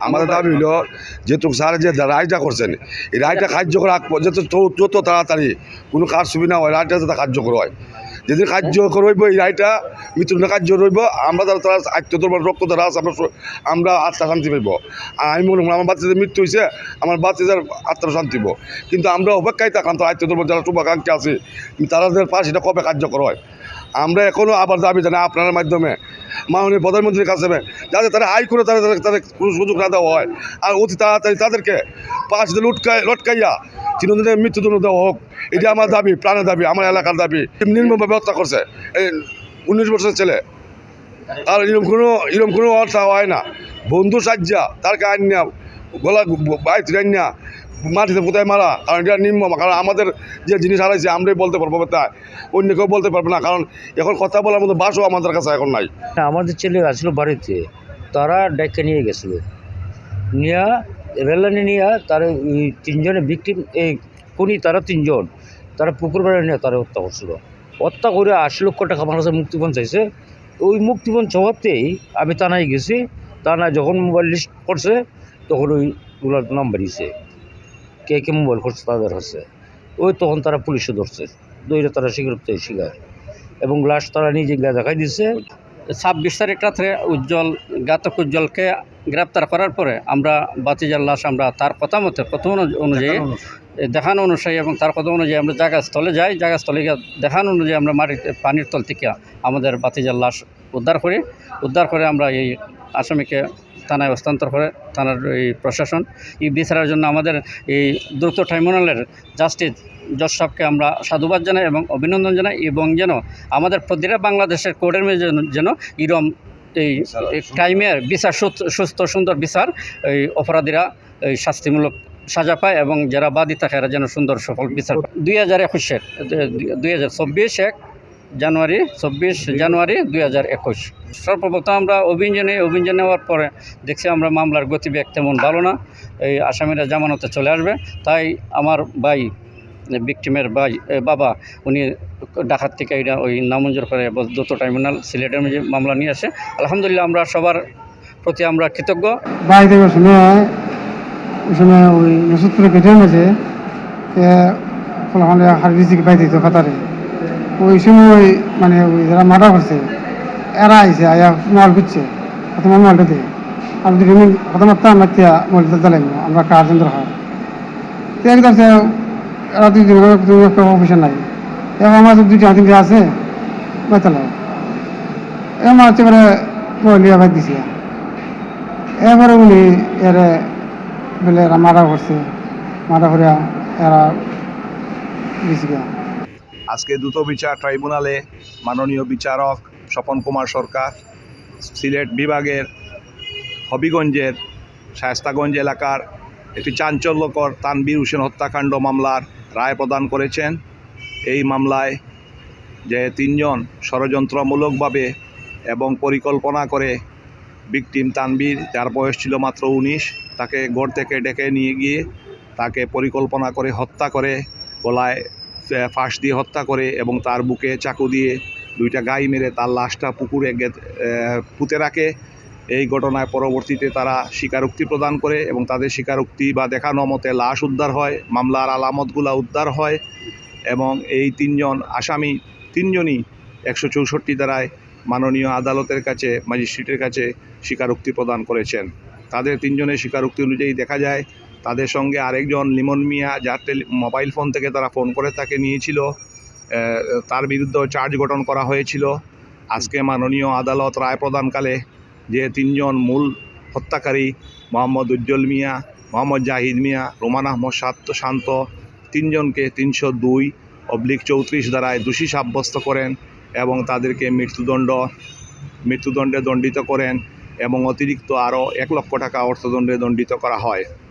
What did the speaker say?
আমাদের দাবি হইল যেহেতু স্যার যে রায়টা করছেন, এই রায়টা কার্যকর যত- যত তাড়াতাড়ি কোনো কাজ সুবিধা হয়, রায়টা যাতে কার্যকর হয়। যদি কার্যকর হইব এই রায়টা, মৃত্যুদণ্ড কার্য রইব আমরা তারা তারা আত্মদর্বার রক্ত দ্বারা আমরা আমরা আত্মা শান্তি পাইব। আমি মনে করি আমার বাচ্চাদের মৃত্যু হয়েছে আমার বাচ্চাদের আত্মা শান্তি পাবো কিন্তু আমরা অপেক্ষায় থাকাম তো আত্মদর্বার যারা শুভাকাঙ্ক্ষী আছে, তাদের পাশ এটা কবে কার্যকর হয়? আমরা এখনও আবার দাবি জানাই আপনার মাধ্যমে। মাননীয় প্রধানমন্ত্রীর কাছে যাতে তারা আয় করে তাদের তাদের- কোনো সুযোগ না দেওয়া হয়। আর অতি তাড়াতাড়ি তাদেরকে পাঁচ দিন লুটকাই লটকাইয়া চিরদিনের মৃত্যুদণ্ড দেওয়া হোক। এটা আমার দাবি, প্রাণের দাবি, আমার এলাকার দাবি। নির্মমভাবে হত্যা করছে। এই উনিশ বছরের ছেলে। আর এরকম কোনো এরকম কোনো অর্থ হয় না। বন্ধু সাজ্জা, তারকে আইন গলা বাইত নেওয়া মাটিতে কোথায় মারা, কারণ এটা নির্মম কারণ আমাদের যে জিনিস হারাইছে আমরাই বলতে পারব তাই। অন্য কেউ বলতে পারবে না, কারণ এখন কথা বলার মতো বাসও আমাদের কাছে এখন নাই। আমাদের ছেলে আসলো বাড়িতে, তারা ডেকে নিয়ে গেছিল। নিয়ে রেলানি নিয়ে তার তিনজনে বিক্রিম এই খুনি তারা তিনজন, তারা পুকুর বেড়ে নিয়ে তারা হত্যা করছিল। হত্যা করে আশি লক্ষ টাকা কাছে মুক্তিপণ চাইছে। ওই মুক্তিপণ চাওয়াতেই আমি থানায় গেছি, থানায় যখন মোবাইল লিস্ট করছে, তখন ওইগুলোর নাম বেরিয়েছে। কে কে মোবাইল করছে তাদের কাছে ওই তখন তারা পুলিশে ধরছে। দইরে তারা স্বীকারোক্তি স্বীকার এবং লাশ তারা নিজে গিয়ে দেখাই দিচ্ছে ছাব্বিশ তারিখ রাত্রে উজ্জ্বল ঘাতক উজ্জ্বলকে গ্রেপ্তার করার পরে আমরা বাতিজার লাশ আমরা তার কথা মতে প্রথম অনু- অনুযায়ী দেখানো অনুযায়ী এবং তার কথা অনুযায়ী আমরা জায়গাস্থলে যাই। জায়গাস্থলে গিয়ে দেখানো অনুযায়ী আমরা মাটিতে পানির তল থেকে আমাদের বাতিজার লাশ উদ্ধার করি। উদ্ধার করে আমরা এই আসামিকে থানায় হস্তান্তর করে থানার এই প্রশাসন। এই বিচারের জন্য আমাদের এই দ্রুত ট্রাইব্যুনালের জাস্টিস জজ সাহেবকে আমরা সাধুবাদ জানাই এবং অভিনন্দন জানাই এবং যেন আমাদের প্রতিটা বাংলাদেশের কোর্টের মেয়ে যেন ইরম এই ক্রাইমের বিচার সুস্থ- সুস্থ সুন্দর বিচার এই অপরাধীরা এই শাস্তিমূলক সাজা পায় এবং যারা বাদী থাকে এরা যেন সুন্দর সফল বিচার পায়। দুই হাজার একুশের দুই হাজার চব্বিশ এক জানুয়ারি, চব্বিশ জানুয়ারি দুই হাজার একুশ। সর্বপ্রথম আমরা অভিযোগ নিই অভিযোগ নেওয়ার পরে দেখছি আমরা মামলার গতিবেগ তেমন ভালো না। এই আসামিরা জামানতে চলে আসবে। তাই আমার ভাই ভিকটিমের ভাই বাবা, উনি ডাকাত থেকে এটা ওই নামঞ্জুর করে দ্রুত ট্রাইব্যুনাল সিলেটের মধ্যে মামলা নিয়ে আসে। আলহামদুলিল্লাহ আমরা সবার প্রতি আমরা কৃতজ্ঞ। ওই সময় সময় ওই নসুদপুরে কেটে পাই দিত খাতারে ওই সময় মানে ওই যারা মার্ডার করছে, এরা আইছে, আয়া মাল খুঁজছে। প্রথমে মালটা দিয়ে আমি দুটো মিনিট প্রথম মাত্রা আমার তিয়া মালটা জ্বালাই আমরা একটা আর্জেন্ট হয়। তো একদম সে এরা দুই দিন অফিসে নাই। এখন আমার দুইটা তিনটে আছে বেতালায় এবার হচ্ছে এবারে মহিলা ভাই দিছি। এবারে উনি এরে বলে এরা মারা করছে মারা করে এরা দিছি গা আজকে দ্রুত বিচার ট্রাইব্যুনালে মাননীয় বিচারক স্বপন কুমার সরকার, সিলেট বিভাগের হবিগঞ্জের শায়স্তাগঞ্জ এলাকার একটি চাঞ্চল্যকর তানবীর হোসেন হত্যাকাণ্ড মামলার রায় প্রদান করেছেন। এই মামলায় যে তিনজন ষড়যন্ত্রমূলকভাবে এবং পরিকল্পনা করে ভিকটিম তানবীর যার বয়স ছিল মাত্র উনিশ, তাকে গড় থেকে ডেকে নিয়ে গিয়ে তাকে পরিকল্পনা করে হত্যা করে গলায় ফাঁস দিয়ে হত্যা করে এবং তার বুকে চাকু দিয়ে দুইটা গাই মেরে তার লাশটা পুকুরে পুঁতে রাখে। এই ঘটনায় পরবর্তীতে তারা স্বীকারোক্তি প্রদান করে এবং তাদের স্বীকারোক্তি বা দেখানো মতে লাশ উদ্ধার হয়, মামলার আলামতগুলা উদ্ধার হয় এবং এই তিনজন আসামি তিনজনই একশো চৌষট্টি দ্বারায় মাননীয় আদালতের কাছে, ম্যাজিস্ট্রেটের কাছে স্বীকারোক্তি প্রদান করেছেন। তাদের তিনজনের স্বীকারোক্তি অনুযায়ী দেখা যায় তাদের সঙ্গে আরেকজন লিমন মিয়া, যার মোবাইল ফোন থেকে তারা ফোন করে তাকে নিয়েছিল। তার বিরুদ্ধে চার্জ গঠন করা হয়েছিল। আজকে মাননীয় আদালত রায় প্রদানকালে যে তিনজন মূল হত্যাকারী, মোহাম্মদ উজ্জ্বল মিয়া, মোহাম্মদ জাহিদ মিয়া, রোমান আহমদ শান্ত শান্ত, তিনজনকে তিনশো দুই অবলিক চৌত্রিশ দ্বারায় দোষী সাব্যস্ত করেন এবং তাদেরকে মৃত্যুদণ্ড, মৃত্যুদণ্ডে দণ্ডিত করেন এবং অতিরিক্ত আরও এক লক্ষ টাকা অর্থদণ্ডে দণ্ডিত করা হয়।